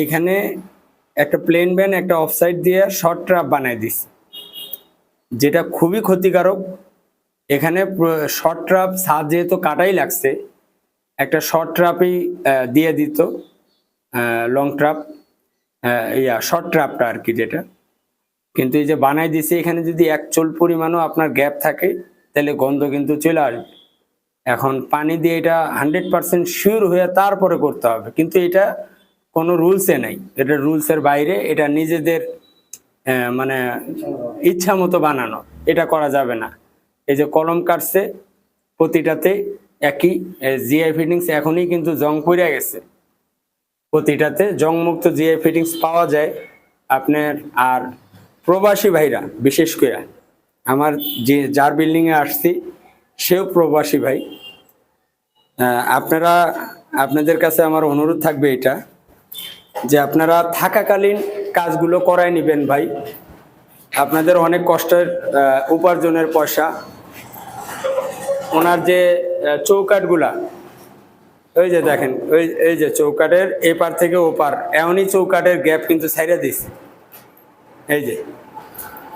এইখানে একটা plane ban একটা অফসাইড দিয়ে শর্ট ট্রাপ বানাই দিছে। যেটা খুবই ক্ষতিকারক। এখানে শর্ট ট্রাপ ছাদ যেহেতু কাটাই লাগছে, একটা শর্ট ট্রাপই দিয়ে দিত লং ট্রাপ ইয়া শর্ট ট্রাপটা আর কি যেটা। কিন্তু এই যে বানাই দিছে, এখানে যদি এক চুল পরিমাণও আপনার গ্যাপ থাকে, তাহলে গন্ধ কিন্তু চলে আসবে। এখন পানি দিয়ে এটা হান্ড্রেড পার্সেন্ট শিওর হয়ে তারপরে করতে হবে। কিন্তু এটা কোনো রুলসে নেই। এটা রুলসের বাইরে, এটা নিজেদের মানে ইচ্ছা মতো বানানো। এটা করা যাবে না। এই যে কলম কাটছে, প্রতিটাতে একই জিআই ফিটিংস এখনই কিন্তু জং পড়ে গেছে। প্রতিটাতে জংমুক্ত জিআই ফিটিংস পাওয়া যায় আপনার আর প্রবাসী ভাইরা, বিশেষ করে আমার যে, যার বিল্ডিংয়ে আসছি, সেও প্রবাসী ভাই। আপনারা, আপনাদের কাছে আমার অনুরোধ থাকবে এটা। যে আপনারা থাকাকালীন কাজগুলো করায় নেবেন ভাই। আপনাদের অনেক কষ্টের উপার্জনের পয়সা। ওনার যে আহ, চৌকাঠগুলা ওই যে দেখেন ওই এই যে চৌকাঠের এপার থেকে ওপার এমনই চৌকাঠের গ্যাপ কিন্তু ছাইড়া দিছে। এই যে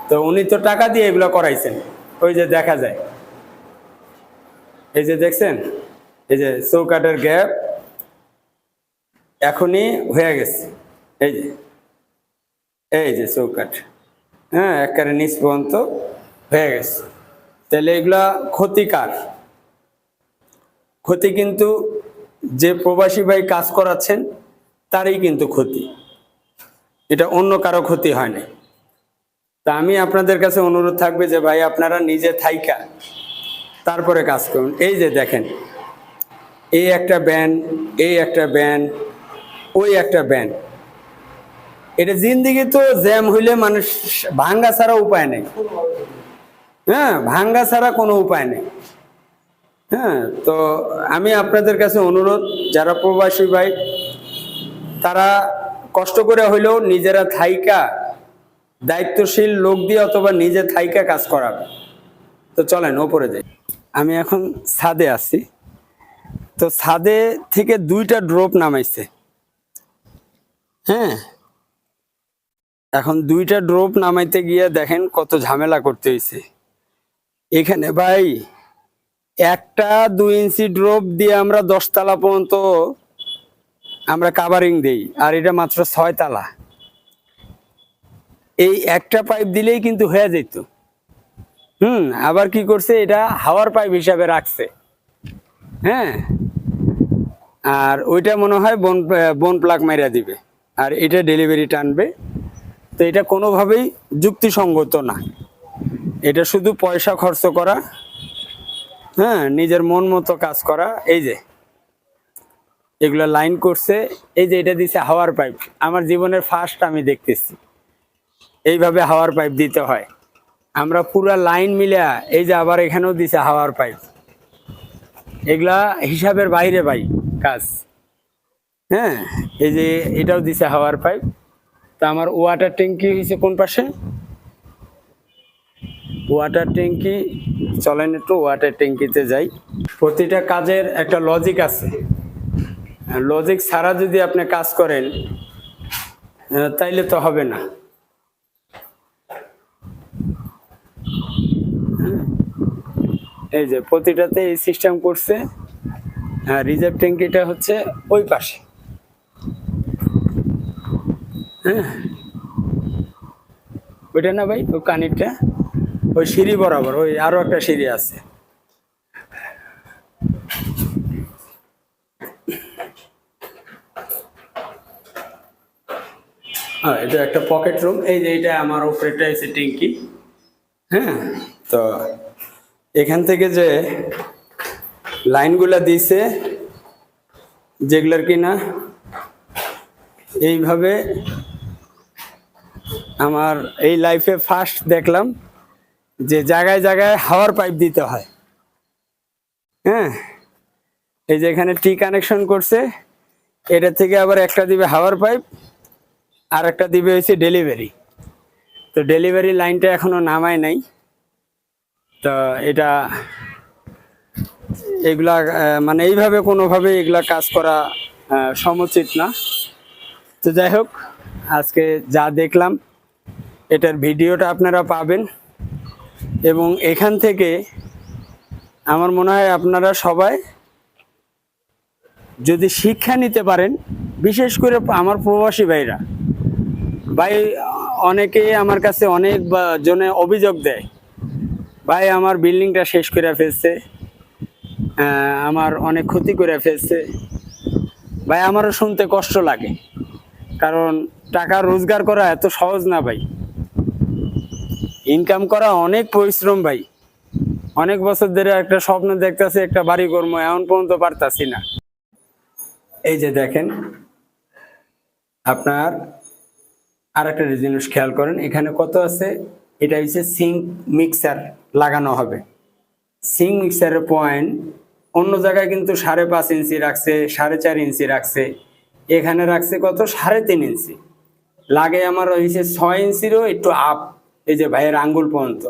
তো উনি তো টাকা দিয়ে এগুলো করাইছেন। ওই যে দেখা যায়। এই যে দেখছেন? এই যে চৌকাঠের গ্যাপ এখনই হয়ে গেছে। এই যে এই যে চৌকাঠ। হ্যাঁ একেবারে নিচ পর্যন্ত হয়ে গেছে। তাহলে এগুলা ক্ষতিকার ক্ষতি কিন্তু যে প্রবাসী ভাই কাজ করাচ্ছেন, তারই কিন্তু ক্ষতি। এটা অন্য কারও ক্ষতি হয় না তা আমি আপনাদের কাছে অনুরোধ থাকবে যে ভাই, আপনারা নিজে থাইকা, তারপরে কাজ করুন। এই যে দেখেন, এই একটা ব্যান, এই একটা ব্যান ওই একটা ব্যান এটা জিন্দিগি তো জ্যাম হইলে মানুষ ভাঙ্গা ছাড়া উপায় নেই। হ্যাঁ ভাঙ্গা ছাড়া কোনো উপায় নেই। হ্যাঁ তো আমি আপনাদের কাছে অনুরোধ, যারা প্রবাসী ভাই, তারা কষ্ট করে হইলেও নিজেরা থাইকা দায়িত্বশীল লোক দিয়ে অথবা নিজে থাইকা কাজ করাবে। তো চলেন, ওপরে যাই। আমি এখন ছাদে আছি। তো ছাদে থেকে দুইটা ড্রপ নামাইছে। হ্যাঁ। এখন দুইটা ড্রপ নামাইতে গিয়ে দেখেন কত ঝামেলা করতে হয়েছে এখানে ভাই, একটা দুই ইঞ্চি ড্রপ দিয়ে আমরা দশতলা পর্যন্ত আমরা কাভারিং দেই, আর এটা মাত্র ছয় তালা। এই একটা পাইপ দিলেই কিন্তু হয়ে যেত হুম, আবার কি করছে, এটা হাওয়ার পাইপ হিসাবে রাখছে। হ্যাঁ আর ওইটা মনে হয় বন বন প্লাক মাইরা দিবে। আর এটা ডেলিভারি টানবে। তো এটা কোনোভাবেই যুক্তিসঙ্গত না। এটা শুধু পয়সা খরচ করা হ্যাঁ নিজের মন মতো কাজ করা, এই যে। এগুলো লাইন করছে, এই যে এটা দিছে হাওয়ার পাইপ আমার জীবনের ফার্স্ট আমি দেখতেছি। এইভাবে হাওয়ার পাইপ দিতে হয়। আমরা পুরা লাইন মিলা এই যে আবার এখানেও দিছে হাওয়ার পাইপ এগুলা হিসাবের বাইরে ভাই, কাজ। হ্যাঁ এই যে এটাও দিছে হাওয়ার পাইপ। তা আমার ওয়াটার ট্যাঙ্কি হয়েছে কোন পাশে? ওয়াটার ট্যাঙ্কি চলেন একটু ওয়াটার ট্যাঙ্কিতে যাই। প্রতিটা কাজের একটা লজিক আছে। লজিক ছাড়া যদি আপনি কাজ করেন তাইলে তো হবে না। হুম। এই যে প্রতিটাতে এই সিস্টেম করছে। হ্যাঁ রিজার্ভ ট্যাঙ্কিটা হচ্ছে ওই পাশে। হ্যাঁ। ওইটা না ভাই, ওই কানিরটা। ওই সিঁড়ি বরাবর, ওই আরও একটা সিঁড়ি আছে। হ্যাঁ এটা একটা পকেট রুম এই যে এটা আমার উপরেটা এসে ট্যাঙ্কি হ্যাঁ তো এখান থেকে যে লাইনগুলা দিছে, যেগুলার কিনা, এইভাবে আমার এই লাইফে ফার্স্ট দেখলাম যে জায়গায় জায়গায় হাওয়ার পাইপ দিতে হয়। হ্যাঁ? এই যে এখানে টি কানেকশন করছে, এটা থেকে আবার একটা দিবে হাওয়ার পাইপ আর একটা দিবে হচ্ছে ডেলিভারি তো ডেলিভারি লাইনটা এখনও নামায় নাই। তো এটা এগুলা মানে এইভাবে কোনোভাবে এগুলা কাজ করা সমুচিত না। তো যাই হোক, আজকে যা দেখলাম এটার ভিডিওটা আপনারা পাবেন এবং এখান থেকে আমার মনে হয় আপনারা সবাই যদি শিক্ষা নিতে পারেন, বিশেষ করে আমার প্রবাসী ভাইরা, ভাই অনেকেই আমার কাছে অনেক জনে অভিযোগ দেয়, ভাই আমার বিল্ডিংটা শেষ করে ফেলছে আমার অনেক ক্ষতি করে ফেলছে। ভাই, আমারও শুনতে কষ্ট লাগে, কারণ টাকা রোজগার করা এত সহজ না ভাই। ইনকাম করা অনেক পরিশ্রম ভাই। অনেক বছর ধরে একটা স্বপ্ন দেখতেছি, একটা বাড়ি কর্ম এমন পর্যন্ত পারতাছি না। এই যে দেখেন, আপনার আর একটা জিনিস খেয়াল করেন, এখানে কত আছে? এটা হচ্ছে সিঙ্ক মিক্সার লাগানো হবে। সিঙ্ক মিক্সারের পয়েন্ট অন্য জায়গায় কিন্তু সাড়ে পাঁচ ইঞ্চি রাখছে, সাড়ে চার ইঞ্চি রাখছে। এখানে রাখছে কত? সাড়ে তিন ইঞ্চি। লাগে আমার হয়েছে ছয় ইঞ্চিরও একটু আপ এই যে ভাইয়ের আঙ্গুল পর্যন্ত।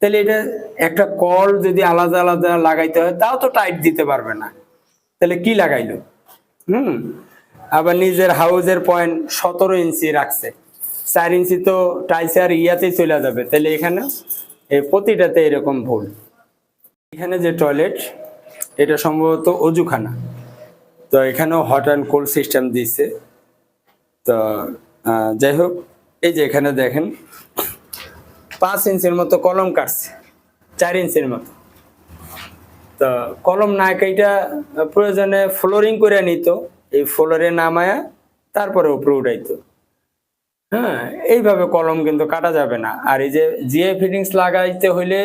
তাহলে এটা একটা কল যদি আলাদা আলাদা লাগাইতে হয়, তাও তো টাইট দিতে পারবে না। তাহলে কি লাগাইলো? হুম? আবার নিজের হাউজের পয়েন্ট সতেরো ইঞ্চি রাখছে। চার ইঞ্চি তো টাইসে আর ইয়াতেই চলে যাবে। তাহলে এখানে প্রতিটাতে এরকম ভুল। এখানে যে টয়লেট এটা সম্ভবত অজুখানা। তো এখানেও হট অ্যান্ড কোল্ড সিস্টেম দিচ্ছে তো যাই হোক, এই যে এখানে দেখেন পাঁচ ইঞ্চির মতো কলম কাটছে, চার ইঞ্চির মতো। তো কলম না কেইটা প্রয়োজনে ফ্লোরিং করে নিত, এই ফ্লোরে নামায়া তারপরে উপরে উঠাইতো। হ্যাঁ এইভাবে কলম কিন্তু কাটা যাবে না। আর এই যে জিআই ফিটিংস লাগাইতে হইলে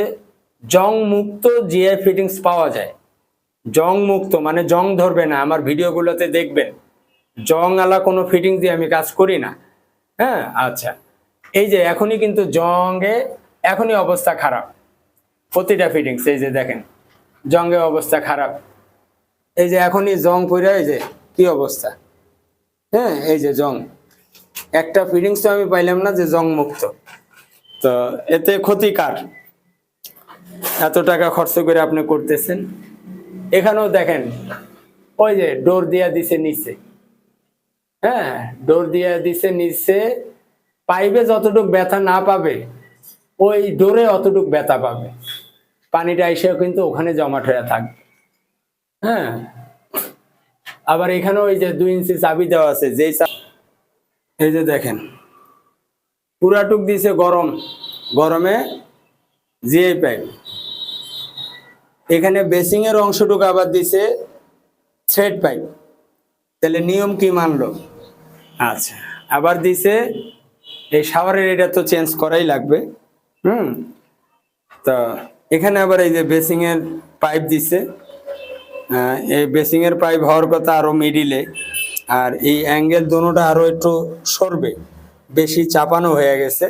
জং মুক্ত জিআই ফিটিংস পাওয়া যায়। জং মুক্ত মানে জং ধরবে না, আমার ভিডিওগুলোতে দেখবেন। জং আলা কোনো ফিটিং দিয়ে আমি কাজ করি না। হ্যাঁ আচ্ছা। এই যে এখনই কিন্তু জঙ্গে এখনই অবস্থা খারাপ। প্রতিটা ফিটিংস এই যে দেখেন, জঙ্গে অবস্থা খারাপ। এই যে এখনই জং পড়ে এই যে কি অবস্থা? হ্যাঁ এই যে জং। একটা ফিটিংস তো আমি পাইলাম না যে জং মুক্ত। তো এতে ক্ষতিকার এত টাকা খরচ করে আপনি করতেছেন। এখানেও দেখেন, ওই যে ডোর দিয়া দিছে নিচে। হ্যাঁ ডোর দিয়া দিছে নিচে পাইপে যতটুক ব্যথা না পাবে, ওই ডোরে অতটুক ব্যথা পাবে। পানিটা এসেও কিন্তু ওখানে জমাট হয়ে থাকবে। হ্যাঁ? আবার এখানে ওই যে দুই ইঞ্চি চাবি দেওয়া আছে, যেই এই যে দেখেন পুরাটুক দিছে গরম, গরমে জিআই পাইপ। এখানে বেসিং এর অংশটুকু আবার দিছে থ্রেড পাইপ। তাহলে নিয়ম কি মানলো? আচ্ছা আবার দিছে এই শাওয়ারের এটা তো চেঞ্জ করাই লাগবে, হুম? তো এখানে আবার এই যে বেসিং এর পাইপ দিছে এই বেসিং এর পাইপ হওয়ার কথা আরও মিডিলে আর এই অ্যাঙ্গেল দোনোটা আরও একটু সরবে, বেশি চাপানো হয়ে গেছে।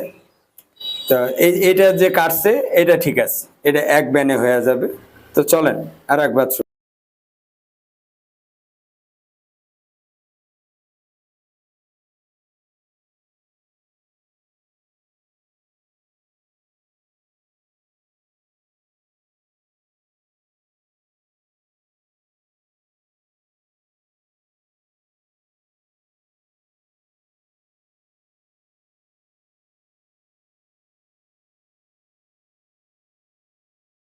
তো এই, এটা যে কাটছে, এটা ঠিক আছে, এটা এক ব্যানে হয়ে যাবে। তো চলেন আর একবার